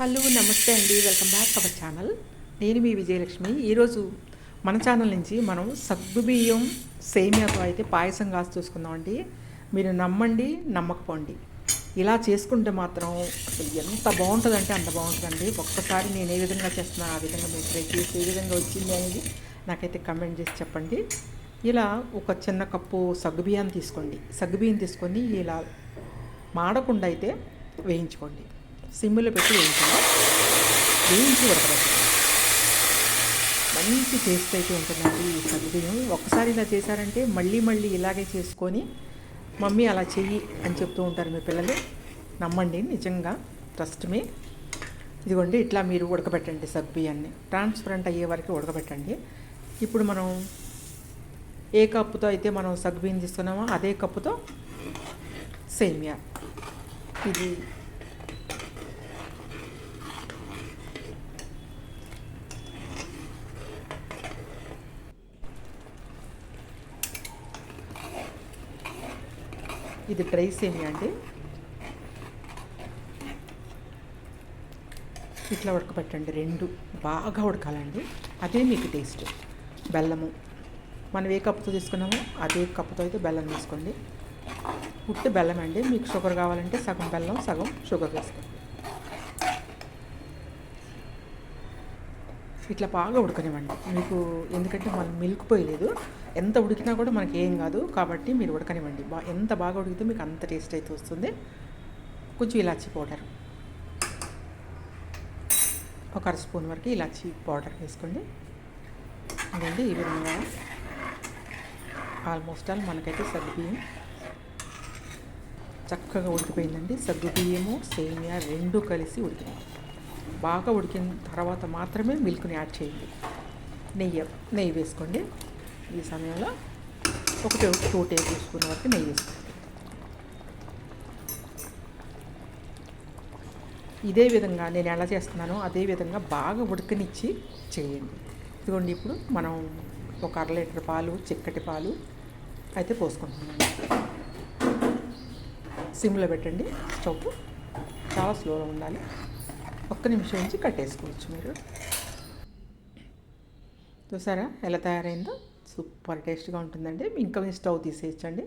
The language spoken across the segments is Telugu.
హలో నమస్తే అండి. Welcome back our channel. నేను మీ విజయలక్ష్మి. ఈరోజు మన ఛానల్ నుంచి మనం సగ్గుబియ్యం సేమియాతో అయితే పాయసం కాసి చూసుకుందామండి మీరు నమ్మండి నమ్మకపోండి. ఇలా చేసుకుంటే మాత్రం అసలు ఎంత బాగుంటుందంటే అంత బాగుంటుందండి. ఒక్కసారి నేను ఏ విధంగా చేస్తున్నాను ఆ విధంగా మీరు ట్రై చేసి ఏ విధంగా వచ్చింది అనేది నాకైతే కమెంట్ చేసి చెప్పండి. ఇలా ఒక చిన్న కప్పు సగ్గుబియ్యాన్ని తీసుకోండి. సగ్గుబియ్యం తీసుకొని ఇలా మాడకుండా అయితే వేయించుకోండి. సిమ్లో పెట్టి వేయించండి. వేయించి ఉడకబెట్టండి. మంచి టేస్ట్ అయితే ఉంటుందండి ఈ సగ్గుబియ్యం. ఒక్కసారి ఇలా చేశారంటే మళ్ళీ మళ్ళీ ఇలాగే చేసుకొని మమ్మీ అలా చెయ్యి అని చెప్తూ ఉంటారు మీ పిల్లలు. నమ్మండి నిజంగా. ట్రస్ట్ మీ ఇదిగోండి ఇట్లా మీరు ఉడకబెట్టండి సగ్గుబియ్యాన్ని. ట్రాన్స్పరెంట్ అయ్యే వరకు ఉడకబెట్టండి. ఇప్పుడు మనం ఏ కప్పుతో అయితే మనం సగ్గుబియ్యం తీసుకున్నామో అదే కప్పుతో సేమియా. ఇది ఇది డ్రై సేమియా అండి? ఇట్లా ఉడకబెట్టండి రెండు బాగా ఉడకాలండి. అదే మీకు టేస్ట్. బెల్లము. మనం ఏ కప్పుతో తీసుకున్నామో అదే కప్పుతో అయితే బెల్లం తీసుకోండి. ఉట్టి బెల్లం అండి మీకు షుగర్ కావాలంటే సగం బెల్లం సగం షుగర్ వేసుకోండి. ఇట్లా బాగా ఉడకనివ్వండి. మీకు ఎందుకంటే మనం మిల్క్ పోయలేదు ఎంత ఉడికినా కూడా మనకి ఏం కాదు. కాబట్టి మీరు ఉడకనివ్వండి. బా ఎంత బాగా ఉడికితే మీకు అంత టేస్ట్ అయితే వస్తుంది. కొంచెం ఇలాచి పౌడర్. ఒక అర స్పూన్ వరకు ఇలాచి పౌడర్ వేసుకోండి. అదండి ఈ విధంగా ఆల్మోస్ట్ ఆల్ మనకైతే సగ్గుబియ్యం చక్కగా ఉడికిపోయిందండి. సగ్గుబియ్యము సేమియా రెండు కలిసి ఉడికినాయి. బాగా ఉడికిన తర్వాత మాత్రమే మిల్క్ని యాడ్ చేయండి. నెయ్యి నెయ్యి వేసుకోండి. ఈ సమయంలో ఒక టూ టేబుల్ స్పూన్ వరకు నెయ్యి వేసుకోండి. ఇదే విధంగా నేను ఎలా చేస్తున్నానో అదే విధంగా బాగా ఉడకనిచ్చి చేయండి. ఇదిగోండి ఇప్పుడు మనం ఒక అర లీటర్ పాలు చిక్కటి పాలు అయితే పోసుకుంటున్నాం సిమ్లో పెట్టండి. స్టవ్ చాలా స్లోలో ఉండాలి. ఒక్క నిమిషం నుంచి కట్టేసుకోవచ్చు మీరు. చూసారా? ఎలా తయారైందో? సూపర్ టేస్ట్గా ఉంటుందండి. ఇంకా మీ స్టవ్ తీసేయచ్చండి.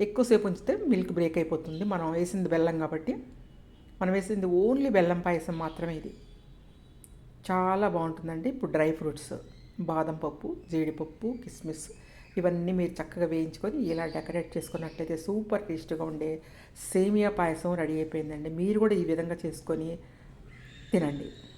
ఎక్కువసేపు ఉంచితే మిల్క్ బ్రేక్ అయిపోతుంది. మనం వేసింది బెల్లం కాబట్టి. మనం వేసింది ఓన్లీ బెల్లం పాయసం మాత్రమే ఇది. చాలా బాగుంటుందండి. ఇప్పుడు డ్రై ఫ్రూట్స్. బాదం పప్పు జీడిపప్పు కిస్మిస్ ఇవన్నీ మీరు చక్కగా వేయించుకొని ఇలా డెకరేట్ చేసుకున్నట్లయితే సూపర్ టేస్ట్గా ఉండే సేమియా పాయసం రెడీ అయిపోయిందండి. మీరు కూడా ఈ విధంగా చేసుకొని తినండి.